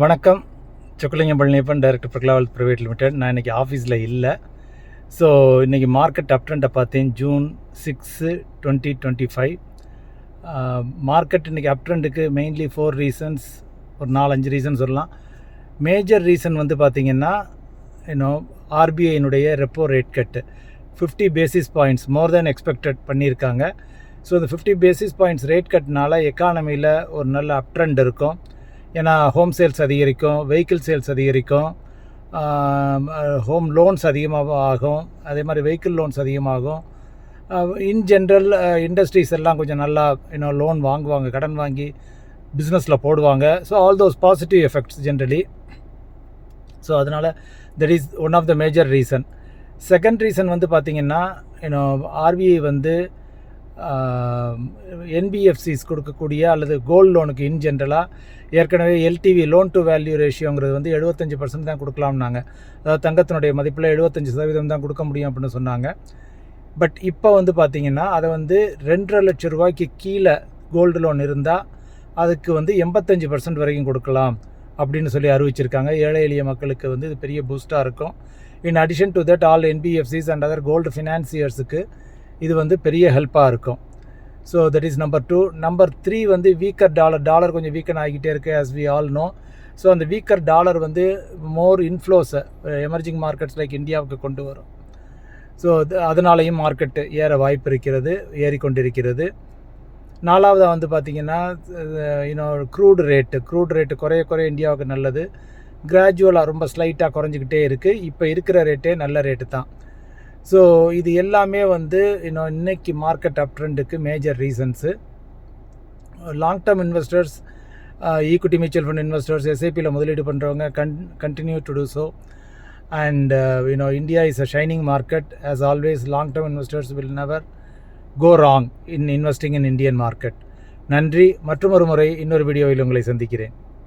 வணக்கம். சொக்கலிங்கம் பழனியப்பன் டைரக்டர் பிரகலாவல் private limited நான் இன்றைக்கி ஆஃபீஸில் இல்லை. ஸோ இன்றைக்கி மார்க்கெட் அப் ட்ரெண்டை பார்த்தேன். June six twenty twenty five market இன்றைக்கி அப் ட்ரெண்டுக்கு மெயின்லி ஃபோர் ரீசன்ஸ் ஒரு நாலஞ்சு ரீசன் சொல்லலாம். மேஜர் ரீசன் வந்து பார்த்திங்கன்னா இன்னும் ஆர்பிஐனுடைய repo rate cut fifty basis points more than expected பண்ணியிருக்காங்க. ஸோ இந்த ஃபிஃப்டி பேசிஸ் பாயிண்ட்ஸ் ரேட் கட்னால எக்கானமியில் ஒரு நல்ல அப் ட்ரெண்ட் இருக்கும். ஏன்னா ஹோம் சேல்ஸ் அதிகரிக்கும் வெஹிக்கிள் சேல்ஸ் அதிகரிக்கும் ஹோம் லோன்ஸ் அதிகமாக ஆகும் அதே மாதிரி வெஹிக்கிள் லோன்ஸ் அதிகமாகும். இன் ஜென்ரல் இண்டஸ்ட்ரீஸ் எல்லாம் கொஞ்சம் நல்லா இன்னும் லோன் வாங்குவாங்க கடன் வாங்கி பிஸ்னஸில் போடுவாங்க. So all those positive effects generally so அதனால் that is one of the major reason second reason வந்து பார்த்திங்கன்னா இன்னும் ஆர்பிஐ வந்து என்பிஎஃப்சிஸ் கொடுக்கக்கூடிய அல்லது கோல்டு லோனுக்கு இன் ஜென்ரலாக ஏற்கனவே எல்டிவி லோன் டு வேல்யூ ரேஷியோங்கிறது வந்து எழுபத்தஞ்சி பர்சன்ட் தான் கொடுக்கலாம்னாங்க. அதாவது தங்கத்தினுடைய மதிப்பில் எழுபத்தஞ்சு சதவீதம் தான் கொடுக்க முடியும் அப்படின்னு சொன்னாங்க. பட் இப்போ வந்து பார்த்திங்கன்னா அதை வந்து ரெண்டரை லட்ச ரூபாய்க்கு கீழே கோல்டு லோன் இருந்தால் அதுக்கு வந்து எண்பத்தஞ்சு பர்சன்ட் வரைக்கும் கொடுக்கலாம் அப்படின்னு சொல்லி அறிவிச்சிருக்காங்க. ஏழை எளிய மக்களுக்கு வந்து இது பெரிய பூஸ்ட்டாக இருக்கும். In addition to that all NBFCs and other gold ஃபினான்சியர்ஸுக்கு இது வந்து பெரிய ஹெல்ப்பாக இருக்கும். So that is number two number three வந்து வீக்கர் டாலர் டாலர் கொஞ்சம் வீக்கன் ஆகிக்கிட்டே இருக்குது as we all know so அந்த வீக்கர் டாலர் வந்து மோர் இன்ஃப்ளோஸை எமர்ஜிங் மார்க்கெட்ஸ் லைக் இந்தியாவுக்கு கொண்டு வரும். ஸோ அதனாலையும் மார்க்கெட்டு ஏற வாய்ப்பு இருக்கிறது ஏறிக்கொண்டிருக்கிறது. நாலாவதாக வந்து பார்த்திங்கன்னா இன்னொரு க்ரூட் ரேட்டு க்ரூட் ரேட்டு குறைய குறைய இந்தியாவுக்கு நல்லது. கிராஜுவலாக ரொம்ப ஸ்லைட்டாக குறைஞ்சிக்கிட்டே இருக்குது இப்போ இருக்கிற ரேட்டே நல்ல ரேட்டு தான். ஸோ இது எல்லாமே வந்து இன்னும் இன்னைக்கு மார்க்கெட் அப் ட்ரெண்டுக்கு major reasons long term investors equity mutual fund investors எஸ்ஐபியில் முதலீடு பண்ணுறவங்க can continue to do so and you know India is a shining market as always long term investors will never go wrong in investing in Indian market நன்றி. மற்றும் ஒரு முறை இன்னொரு வீடியோவில் உங்களை சந்திக்கிறேன்.